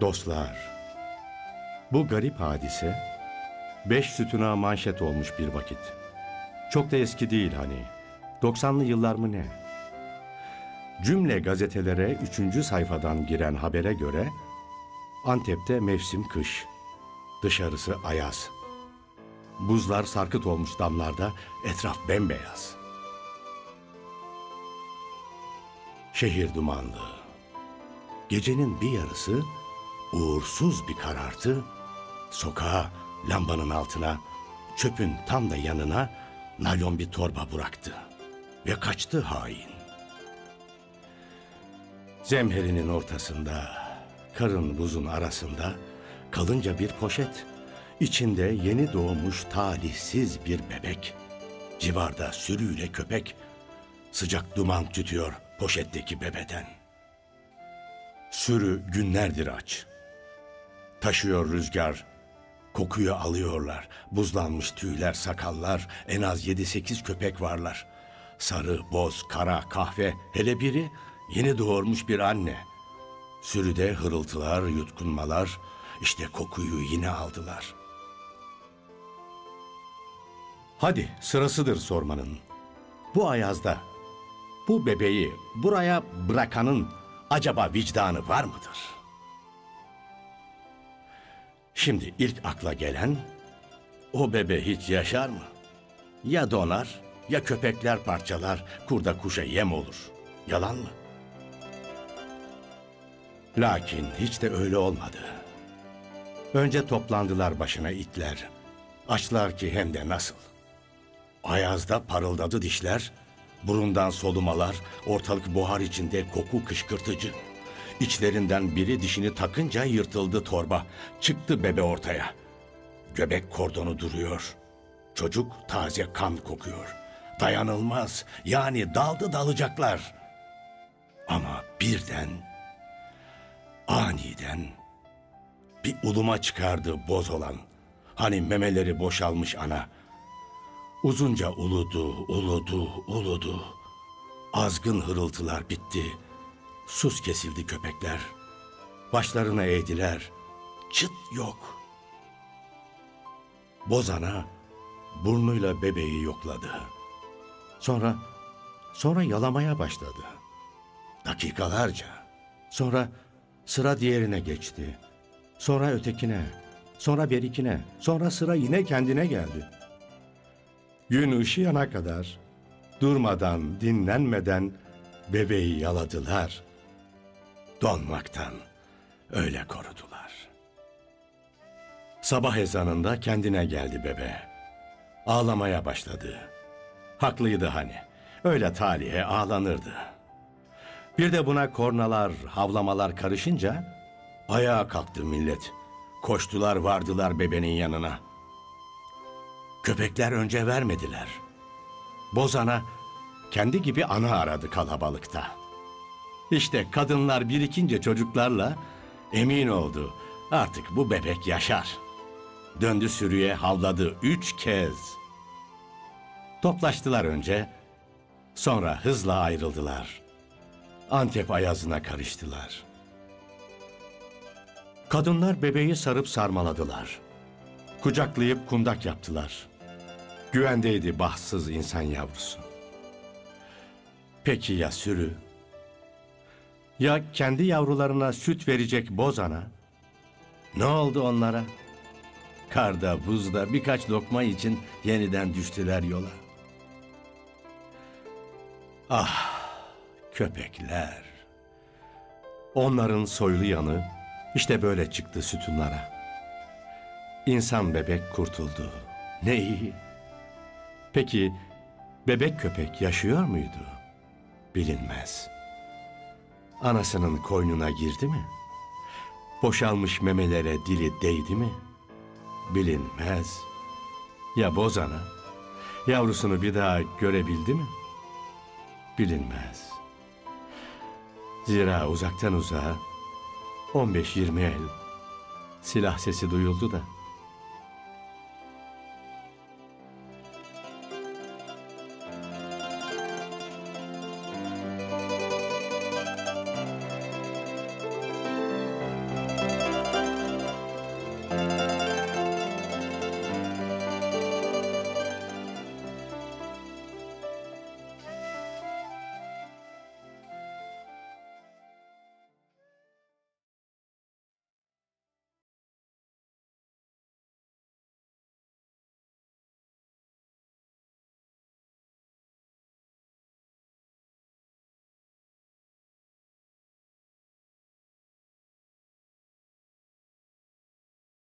Dostlar, bu garip hadise beş sütuna manşet olmuş bir vakit. Çok da eski değil hani. 90'lı yıllar mı ne? Cümle gazetelere üçüncü sayfadan giren habere göre Antep'te mevsim kış. Dışarısı ayaz. Buzlar sarkıt olmuş damlarda, etraf bembeyaz. Şehir dumanlı. Gecenin bir yarısı uğursuz bir karartı sokağa lambanın altına çöpün tam da yanına naylon bir torba bıraktı ve kaçtı hain. Zemherinin ortasında, karın buzun arasında kalınca bir poşet. İçinde yeni doğmuş talihsiz bir bebek. Civarda sürüyle köpek. Sıcak duman tütüyor poşetteki bebeden. Sürü günlerdir aç. Taşıyor rüzgar, kokuyu alıyorlar. Buzlanmış tüyler, sakallar, en az yedi sekiz köpek varlar. Sarı, boz, kara, kahve, hele biri yeni doğurmuş bir anne. Sürüde hırıltılar, yutkunmalar, işte kokuyu yine aldılar. Hadi sırasıdır sormanın. Bu ayazda, bu bebeği buraya bırakanın acaba vicdanı var mıdır? Şimdi ilk akla gelen, o bebe hiç yaşar mı? Ya donar, ya köpekler parçalar, kurda kuşa yem olur. Yalan mı? Lakin hiç de öyle olmadı. Önce toplandılar başına itler. Açlar ki hem de nasıl. Ayazda parıldadı dişler, burundan solumalar, ortalık buhar içinde koku kışkırtıcı. İçlerinden biri dişini takınca yırtıldı torba. Çıktı bebe ortaya. Göbek kordonu duruyor. Çocuk taze kan kokuyor. Dayanılmaz. Yani daldı dalacaklar. Ama birden, aniden bir uluma çıkardı boz olan. Hani memeleri boşalmış ana. Uzunca uludu, uludu, uludu. Azgın hırıltılar bitti. Sus kesildi köpekler. Başlarına eğdiler. Çıt yok. Bozana burnuyla bebeği yokladı. Sonra, sonra yalamaya başladı. Dakikalarca. Sonra sıra diğerine geçti. Sonra ötekine, sonra berikine, sonra sıra yine kendine geldi. Gün ışıyana kadar durmadan, dinlenmeden bebeği yaladılar. Donmaktan öyle korudular. Sabah ezanında kendine geldi bebe. Ağlamaya başladı. Haklıydı hani. Öyle talihe ağlanırdı. Bir de buna kornalar, havlamalar karışınca ayağa kalktı millet. Koştular vardılar bebenin yanına. Köpekler önce vermediler. Bozana kendi gibi ana aradı kalabalıkta. İşte kadınlar birikince çocuklarla emin oldu. Artık bu bebek yaşar. Döndü sürüye havladı üç kez. Toplaştılar önce, sonra hızla ayrıldılar. Antep ayazına karıştılar. Kadınlar bebeği sarıp sarmaladılar. Kucaklayıp kundak yaptılar. Güvendeydi bahtsız insan yavrusu. Peki ya sürü? Ya kendi yavrularına süt verecek bozana? Ne oldu onlara? Karda, buzda birkaç lokma için yeniden düştüler yola. Ah, köpekler. Onların soylu yanı işte böyle çıktı sütunlara. İnsan bebek kurtuldu. Ne iyi. Peki bebek köpek yaşıyor muydu? Bilinmez. Anasının koynuna girdi mi? Boşalmış memelere dili değdi mi? Bilinmez. Ya bozana? Yavrusunu bir daha görebildi mi? Bilinmez. Zira uzaktan uzağa 15-20 el silah sesi duyuldu da